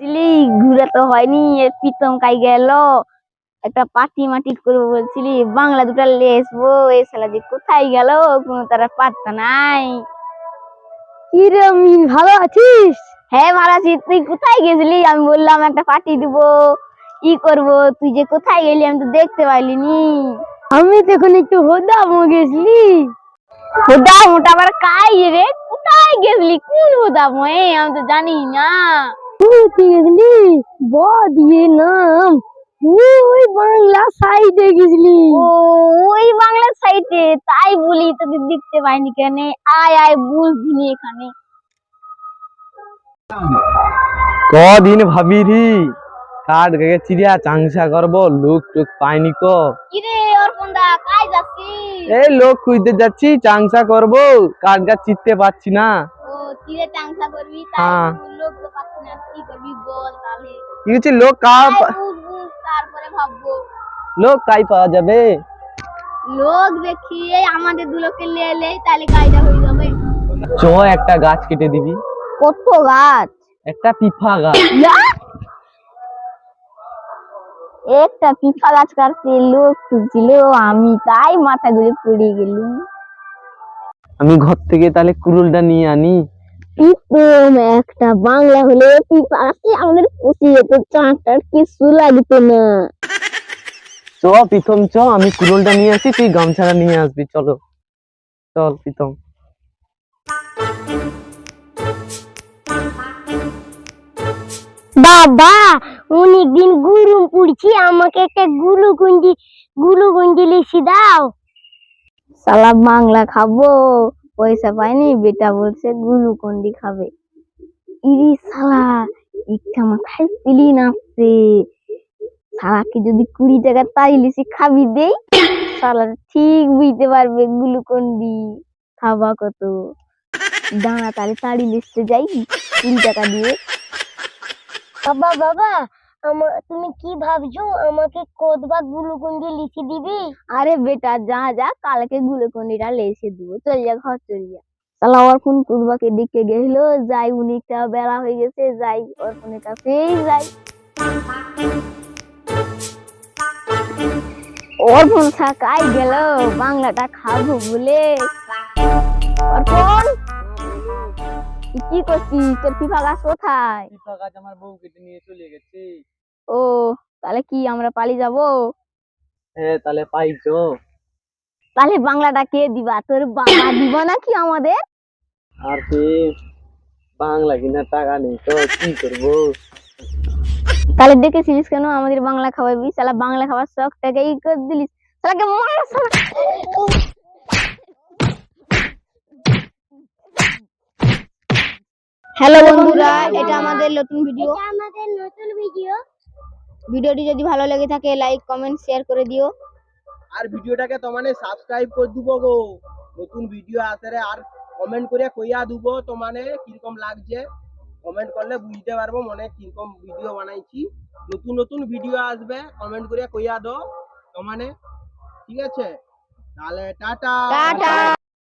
Chilli ঘুরে তো হয়নি প্রীতম কাই গেল। একটা পার্টি মাটি করব বলছিলি বাংলা দুটা লেসবো এ শালা যে কোথায় গেল কোনো তারা পাত্তা নাই। কি রে মিন ভালো আছিস? হ্যাঁ ভালো আছি। তুই কোথায় গেছিলি? আমি বললাম একটা পার্টি দিব। কি করব? তুই যে কোথায় গেলি আমি তো দেখতে পাইলিনি। আমি তো এখন একটু হোদাম গেছিলি। হোদাম ওটা আবার কাই রে? কোথায় গেছিলি? কোন হোদাম আমি তো জানি না। তুই নাম ওই বাংলা সাইডে গেছিলি। ওই বাংলা সাইডে তাই বলি তোকে দেখতে পাইনি কেন। আয় আয় এখানে। কদিন ভাবিরি কাঠ গাগে চিড়িয়া চাংসা করব? লোক টোক পাইনি ক। কিরে অর্পণ কাই যাচ্ছিস? এই লোক খুঁজতে যাচ্ছি চাংসা করব। কাঠ গাছ চিনতে পারছি না। হ্যাঁ। লোক তারপরে ভাববো। কাই পাওয়া যাবে? লোক দেখি এই আমাদের দু লোককে লে লে তাহলে কায়দা হয়ে যাবে। চ একটা গাছ কেটে দিবি। কত গাছ? একটা পিফা গাছ। একটা পিফা গাছ কাটতে লোক খুঁজছিল আমি তাই মাথা ঘুরে পড়ে গেলুম। আমি ঘর থেকে তাহলে কুরুলটা নিয়ে আনি। পিপম একটা বাংলা হলে আমাদের যেত চাঁটার কিছু লাগতো না। চ প্রথম চ আমি কুরুলটা নিয়ে আসি তুই গামছাটা নিয়ে আসবি চলো। চল প্রীতম। বাবা অনেকদিন গুরুম পুড়ছি আমাকে একটা গুলু গুঞ্জি গুলু গুঞ্জি লিখি দাও। সালা বাংলা খাব। পয়সা পায়নি, বেটা বলছে গুলু কুন্ডি খাবে। ইরি সালা একটা মাথায় পিলি নাচছে সালাকে যদি কুড়ি টাকা তাই লিসি খাবি দেই সালা ঠিক বুঝতে পারবে গুলুকন্ডি খাবা কত। দাঁড়া তাড়ি তাড়ি লিখতে যাই, কুড়ি টাকা দিয়ে। বাবা বাবা আমার তুমি কি ভাবছ? আমাকে কোদবা গুলুকুন্ডি লিখে দিবি? আরে বেটা, যা যা, কালকে গুলুকুন্ডিটা লেসে দিব। চল যা, ঘর চল যা। তাহলে অর্পণ কুদবাকে ডেকে গেল যাই উনিকটা বেলা হয়ে গেছে, যাই অর্পণের কাছেই যাই। অর্পণ থাকাই গেল, বাংলাটা খাব বলে। তুই কি করছিস? তোর ফিফা গাছ কোথায়? পিফা গাছ আমার বউ কেটে নিয়ে চলে গেছে। ও তাহলে কি আমরা পালিয়ে যাব? হ্যাঁ তাহলে পাই তাহলে বাংলাটা কে দিবা? তোর বাবা দিব নাকি আমাদের? আর কি বাংলা কিনা টাকা নেই তো কি করব? তাহলে দেখেছিলিস কেন আমাদের বাংলা খাওয়াবি সালা বাংলা খাওয়ার ই করে দিলিস। সালাকে মার হ্যালো বন্ধুরা এটা আমাদের নতুন ভিডিও আমাদের নতুন ভিডিও ভিডিওটি যদি ভালো লেগে থাকে লাইক কমেন্ট শেয়ার করে দিও। আর ভিডিওটাকে তোমানে সাবস্ক্রাইব করে দিব গো। নতুন ভিডিও আসে আর কমেন্ট করে কইয়া দিব তোমানে কীরকম লাগছে। কমেন্ট করলে বুঝতে পারব মনে কীরকম ভিডিও বানাইছি। নতুন নতুন ভিডিও আসবে কমেন্ট করে কইয়া দাও তোমানে ঠিক আছে? তাহলে টাটা। টাটা।